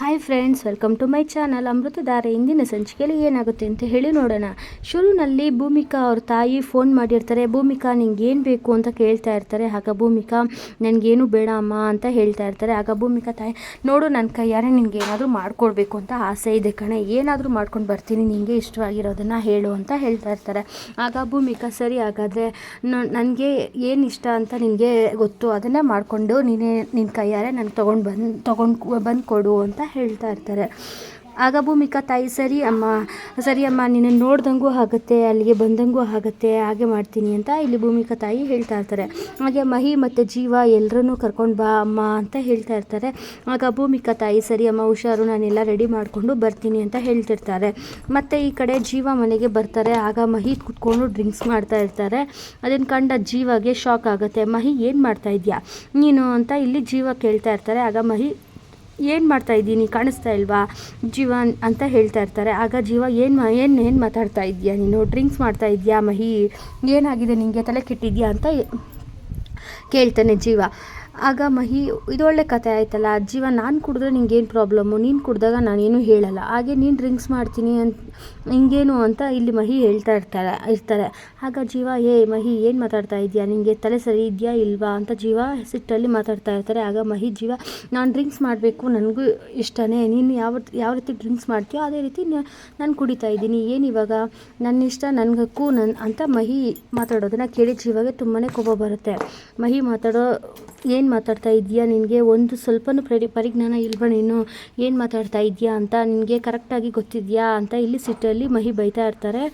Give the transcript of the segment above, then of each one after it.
Hi friends welcome to my channel Amruthadhaare ಇಂದಿನ ಸಂಚಿಕೆಯಲ್ಲಿ ಏನಾಗುತ್ತೆ ಅಂತ ಹೇಳಿ ನೋಡೋಣ. ಶುರುನಲ್ಲಿ ಭೂಮಿಕಾ ಅವ್ರ ತಾಯಿ ಫೋನ್ ಮಾಡಿರ್ತಾರೆ. ಭೂಮಿಕಾ, ನಿಂಗೆ ಏನು ಬೇಕು ಅಂತ ಕೇಳ್ತಾ ಇರ್ತಾರೆ. ಆಗ ಭೂಮಿಕಾ, ನನಗೇನು ಬೇಡ ಅಮ್ಮ ಅಂತ ಹೇಳ್ತಾ ಇರ್ತಾರೆ. ಆಗ ಭೂಮಿಕಾ ತಾಯಿ, ನೋಡು ನನ್ನ ಕೈಯಾರೆ ನಿನಗೆ ಏನಾದರೂ ಮಾಡ್ಕೊಡ್ಬೇಕು ಅಂತ ಆಸೆ ಇದೆ ಕಣೆ. ಏನಾದರೂ ಮಾಡ್ಕೊಂಡು ಬರ್ತೀನಿ. ನಿನಗೆ ಇಷ್ಟವಾಗಿರೋದನ್ನು ಹೇಳು ಅಂತ ಹೇಳ್ತಾ ಇರ್ತಾರೆ. ಆಗ ಭೂಮಿಕಾ, ಸರಿ, ಹಾಗಾದರೆ ನನಗೆ ಏನು ಇಷ್ಟ ಅಂತ ನಿನಗೆ ಗೊತ್ತು. ಅದನ್ನು ಮಾಡಿಕೊಂಡು ನೀನೇ ನಿನ್ನ ಕೈಯಾರೆ ನನಗೆ ತೊಗೊಂಡು ಬಂದು ತೊಗೊಂಡು ಬಂದು ಕೊಡು ಅಂತ ಹೇಳ್ತಾ ಇರ್ತಾರೆ. ಆಗ ಭೂಮಿಕಾ ತಾಯಿ, ಸರಿ ಅಮ್ಮ ಸರಿ ಅಮ್ಮ, ನಿನ್ನ ನೋಡ್ದಂಗೂ ಆಗುತ್ತೆ, ಅಲ್ಲಿಗೆ ಬಂದಂಗೂ ಆಗುತ್ತೆ, ಹಾಗೆ ಮಾಡ್ತೀನಿ ಅಂತ ಇಲ್ಲಿ ಭೂಮಿಕಾ ತಾಯಿ ಹೇಳ್ತಾ ಇರ್ತಾರೆ. ಹಾಗೆ ಮಹಿ ಮತ್ತು ಜೀವ ಎಲ್ಲರನ್ನೂ ಕರ್ಕೊಂಡು ಬಾ ಅಮ್ಮ ಅಂತ ಹೇಳ್ತಾ ಇರ್ತಾರೆ. ಆಗ ಭೂಮಿಕಾ ತಾಯಿ, ಸರಿ ಅಮ್ಮ, ಹುಷಾರು, ನಾನೆಲ್ಲ ರೆಡಿ ಮಾಡಿಕೊಂಡು ಬರ್ತೀನಿ ಅಂತ ಹೇಳ್ತಿರ್ತಾರೆ. ಮತ್ತು ಈ ಕಡೆ ಜೀವ ಮನೆಗೆ ಬರ್ತಾರೆ. ಆಗ ಮಹಿ ಕುತ್ಕೊಂಡು ಡ್ರಿಂಕ್ಸ್ ಮಾಡ್ತಾ ಇರ್ತಾರೆ. ಅದನ್ನು ಕಂಡ ಜೀವಗೆ ಶಾಕ್ ಆಗುತ್ತೆ. ಮಹಿ, ಏನು ಮಾಡ್ತಾ ಇದೆಯಾ? ನೀನು ಅಂತ ಇಲ್ಲಿ ಜೀವ ಕೇಳ್ತಾ ಇರ್ತಾರೆ. ಆಗ ಮಹಿ ಏನು ಮಾಡ್ತಾ ಇದ್ದೀನಿ? ಕಾಣಿಸ್ತಾ ಇಲ್ವಾ? ಜೀವ ಅಂತ ಹೇಳ್ತಾ ಇರ್ತಾರೆ. ಆಗ ಜೀವ, ಏನು ಏನು ಏನು ಮಾತಾಡ್ತಾ ಇದೆಯಾ ನೀನು? ಡ್ರಿಂಕ್ಸ್ ಮಾಡ್ತಾ ಇದೆಯಾ ಮಹಿ? ಏನಾಗಿದೆ ನಿನಗೆ ತಲೆ ಕೆಟ್ಟಿದ್ಯಾ ಅಂತ ಕೇಳ್ತಾನೆ ಜೀವ. ಆಗ ಮಹಿ ಇದೊಳ್ಳೆ ಕತೆ ಆಯ್ತಲ್ಲ ಜೀವ ನಾನು ಕುಡಿದ್ರೆ ನಿಂಗೇನು ಪ್ರಾಬ್ಲಮ್ಮು ನೀನು ಕುಡಿದಾಗ ನಾನೇನು ಹೇಳಲ್ಲ. ಹಾಗೆ ನೀನು ಡ್ರಿಂಕ್ಸ್ ಮಾಡ್ತೀನಿ ಅಂತ, ಹಿಂಗೇನು ಅಂತ ಇಲ್ಲಿ ಮಹಿ ಹೇಳ್ತಾ ಇರ್ತಾರೆ ಇರ್ತಾರೆ. ಆಗ ಜೀವ ಏ ಮಹಿ, ಏನು ಮಾತಾಡ್ತಾ ಇದೆಯಾ? ನಿಮಗೆ ತಲೆ ಸರಿ ಇದೆಯಾ ಇಲ್ವಾ? ಅಂತ ಜೀವ ಸಿಟ್ಟಲ್ಲಿ ಮಾತಾಡ್ತಾ ಇರ್ತಾರೆ. ಆಗ ಮಹಿ, ಜೀವ, ನಾನು ಡ್ರಿಂಕ್ಸ್ ಮಾಡಬೇಕು, ನನಗೂ ಇಷ್ಟನೇ. ನೀನು ಯಾವ ಯಾವ ರೀತಿ ಡ್ರಿಂಕ್ಸ್ ಮಾಡ್ತೀಯೋ ಅದೇ ರೀತಿ ನಾನು ಕುಡಿತಾ ಇದ್ದೀನಿ. ಏನು ಇವಾಗ? ನನ್ನ ಇಷ್ಟ ನನಗಕ್ಕೂ ನನ್ನ ಅಂತ ಮಹಿ ಮಾತಾಡೋದನ್ನು ಕೇಳಿ ಜೀವಾಗೆ ತುಂಬಾ ಕೋಪ ಬರುತ್ತೆ. ಮಹಿ ಮಾತಾಡೋ ಏನು ಮಾತಾಡ್ತಾ ಇದೆಯಾ ನಿನಗೆ ಒಂದು ಸ್ವಲ್ಪನೂ ಪರಿ, ಪರಿಜ್ಞಾನ ಇಲ್ವ ನೀನು ಏನು ಮಾತಾಡ್ತಾ ಇದೆಯಾ ಅಂತ ನಿನಗೆ ಕರೆಕ್ಟಾಗಿ ಗೊತ್ತಿದೆಯಾ ಅಂತ ಇಲ್ಲಿ ಸಿಟ್ಟಲ್ಲಿ ಮಹಿ ಬೈತಾ ಇರ್ತಾರೆ.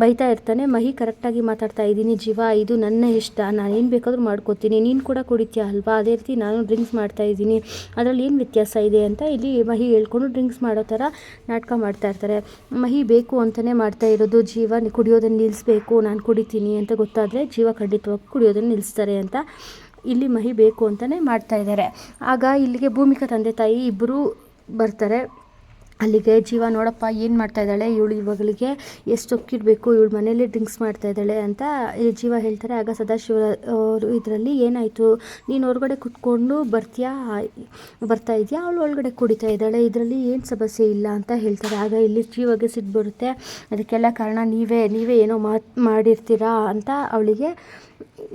ಬೈತಾ ಇರ್ತಾನೆ. ಮಹಿ ಕರೆಕ್ಟಾಗಿ ಮಾತಾಡ್ತಾ ಇದ್ದೀನಿ ಜೀವ. ಇದು ನನ್ನ ಇಷ್ಟ. ನಾನು ಏನು ಬೇಕಾದರೂ ಮಾಡ್ಕೋತೀನಿ. ನೀನು ಕೂಡ ಕುಡಿತೀಯ ಅಲ್ವಾ? ಅದೇ ರೀತಿ ನಾನು ಡ್ರಿಂಕ್ಸ್ ಮಾಡ್ತಾ ಇದ್ದೀನಿ. ಅದರಲ್ಲಿ ಏನು ವ್ಯತ್ಯಾಸ ಇದೆ ಅಂತ ಇಲ್ಲಿ ಮಹಿ ಹೇಳ್ಕೊಂಡು ಡ್ರಿಂಕ್ಸ್ ಮಾಡೋ ಥರ ನಾಟಕ ಮಾಡ್ತಾ ಇರ್ತಾರೆ. ಮಹಿ ಬೇಕು ಅಂತಲೇ ಮಾಡ್ತಾ ಇರೋದು ಜೀವ. ಕುಡಿಯೋದನ್ನು ನಿಲ್ಲಿಸ್ಬೇಕು ನಾನು ಕುಡಿತೀನಿ ಅಂತ ಗೊತ್ತಾದರೆ ಜೀವ ಖಂಡಿತವಾಗಿ ಕುಡಿಯೋದನ್ನು ನಿಲ್ಲಿಸ್ತಾರೆ ಅಂತ. ಇಲ್ಲಿ ಮಹಿ ಬೇಕು ಅಂತಲೇ ಮಾಡ್ತಾ ಇದ್ದಾರೆ. ಆಗ ಇಲ್ಲಿಗೆ ಭೂಮಿಕಾ ತಂದೆ ತಾಯಿ ಇಬ್ಬರೂ ಬರ್ತಾರೆ. ಅಲ್ಲಿಗೆ ಜೀವ ನೋಡಪ್ಪ ಏನು ಮಾಡ್ತಾ ಇದ್ದಾಳೆ? ಇವಳು ಇವಾಗಳಿಗೆ ಎಷ್ಟು ಒಕ್ಕಿಡಬೇಕು ಇವಳು ಮನೇಲಿ ಡ್ರಿಂಕ್ಸ್ ಮಾಡ್ತಾ ಇದ್ದಾಳೆ ಅಂತ ಜೀವ ಹೇಳ್ತಾರೆ. ಆಗ ಸದಾಶಿವ ಅವರು ಇದರಲ್ಲಿ, ಏನಾಯಿತು? ನೀನು ಹೊರಗಡೆ ಕುತ್ಕೊಂಡು ಬರ್ತೀಯಾ? ಬರ್ತಾ ಇದೆಯಾ? ಅವಳು ಒಳಗಡೆ ಕುಡಿತಾ ಇದ್ದಾಳೆ. ಇದರಲ್ಲಿ ಏನು ಸಮಸ್ಯೆ ಇಲ್ಲ? ಅಂತ ಹೇಳ್ತಾರೆ. ಆಗ ಇಲ್ಲಿ ಜೀವಗೆ ಸಿಟ್ಟು ಬರುತ್ತೆ. ಅದಕ್ಕೆಲ್ಲ ಕಾರಣ ನೀವೇ ನೀವೇ ಏನೋ ಮಾತು, ಮಾಡಿರ್ತೀರಾ ಅಂತ ಅವಳಿಗೆ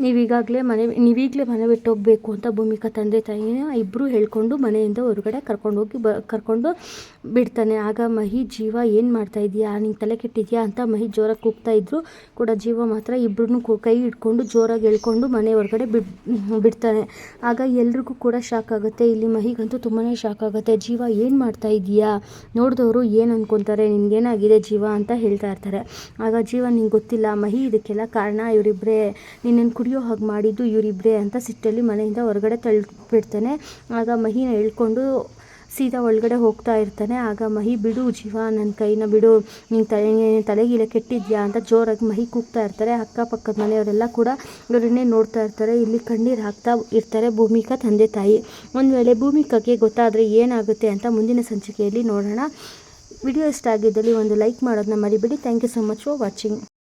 ನೀವೀಗಾಗಲೇ ಮನೆ, ನೀವೀಗಲೇ ಮನೆ ಬಿಟ್ಟು ಹೋಗಬೇಕು ಅಂತ ಭೂಮಿಕಾ ತಂದೆ ತಾಯಿನ ಇಬ್ಬರು ಹೇಳ್ಕೊಂಡು ಮನೆಯಿಂದ ಹೊರಗಡೆ ಕರ್ಕೊಂಡು ಹೋಗಿ ಬ, ಕರ್ಕೊಂಡು ಬಿಡ್ತಾನೆ ಆಗ ಮಹಿ ಜೀವ ಏನು ಮಾಡ್ತಾ ಇದೆಯಾ? ನಿಂಗೆ ತಲೆ ಕೆಟ್ಟಿದ್ಯಾ? ಅಂತ ಮಹಿ ಜೋರಾಗಿ ಕೂಗ್ತಾ ಇದ್ರು. ಕೂಡ ಜೀವ ಮಾತ್ರ ಇಬ್ಬರನ್ನೂ ಕೈ ಹಿಡ್ಕೊಂಡು ಜೋರಾಗಿ ಎಳ್ಕೊಂಡು ಮನೆ ಹೊರಗಡೆ ಬಿಡ್ ಬಿಡ್ತಾನೆ. ಆಗ ಎಲ್ರಿಗೂ ಕೂಡ ಶಾಕ್ ಆಗುತ್ತೆ. ಇಲ್ಲಿ ಮಹಿಗಂತೂ ತುಂಬಾ ಶಾಕ್ ಆಗುತ್ತೆ. ಜೀವ ಏನು ಮಾಡ್ತಾ ಇದೆಯಾ? ನೋಡಿದವರು ಏನು ಅಂದ್ಕೊತಾರೆ ನಿನಗೇನಾಗಿದೆ ಜೀವ ಅಂತ ಹೇಳ್ತಾ ಇರ್ತಾರೆ. ಆಗ ಜೀವ, ನಿಂಗೆ ಗೊತ್ತಿಲ್ಲ. ಮಹಿ ಇದಕ್ಕೆಲ್ಲ ಕಾರಣ ಇವರಿಬ್ಬರೇ ನಿನ್ನನ್ನು ಕುಡಿಯೋ ಹಾಗೆ ಮಾಡಿದ್ದು ಇವರಿಬ್ಬರೇ ಅಂತ ಸಿಟ್ಟಲ್ಲಿ ಮನೆಯಿಂದ ಹೊರಗಡೆ ತಳ್ಳಿಬಿಡ್ತಾನೆ ಆಗ ಮಹಿನ ಹೇಳ್ಕೊಂಡು ಸೀದಾ ಒಳಗಡೆ ಹೋಗ್ತಾ ಇರ್ತಾನೆ. ಆಗ ಮಹಿ, ಬಿಡು ಜೀವ ನನ್ನ ಕೈನ ಬಿಡು. ನಿನ್ನ ತಲೆ ತಲೆಗೀಲೆ ಕೆಟ್ಟಿದ್ಯಾ? ಅಂತ ಜೋರಾಗಿ ಮಹಿ ಕೂಗ್ತಾ ಇರ್ತಾರೆ. ಅಕ್ಕಪಕ್ಕದ ಮನೆಯವರೆಲ್ಲ ಕೂಡ ಇವರನ್ನೇ ನೋಡ್ತಾ ಇರ್ತಾರೆ. ಇಲ್ಲಿ ಕಣ್ಣೀರು ಹಾಕ್ತಾ ಇರ್ತಾರೆ ಭೂಮಿಕಾ ತಂದೆ ತಾಯಿ. ಒಂದು ವೇಳೆ ಭೂಮಿಕಾಗೆ ಗೊತ್ತಾದರೆ ಏನಾಗುತ್ತೆ ಅಂತ ಮುಂದಿನ ಸಂಚಿಕೆಯಲ್ಲಿ ನೋಡೋಣ. ವಿಡಿಯೋ ಇಷ್ಟ ಆಗಿದ್ದಲ್ಲಿ ಒಂದು ಲೈಕ್ ಮಾಡೋದನ್ನ ಮರಿಬೇಡಿ. Thank you so much for watching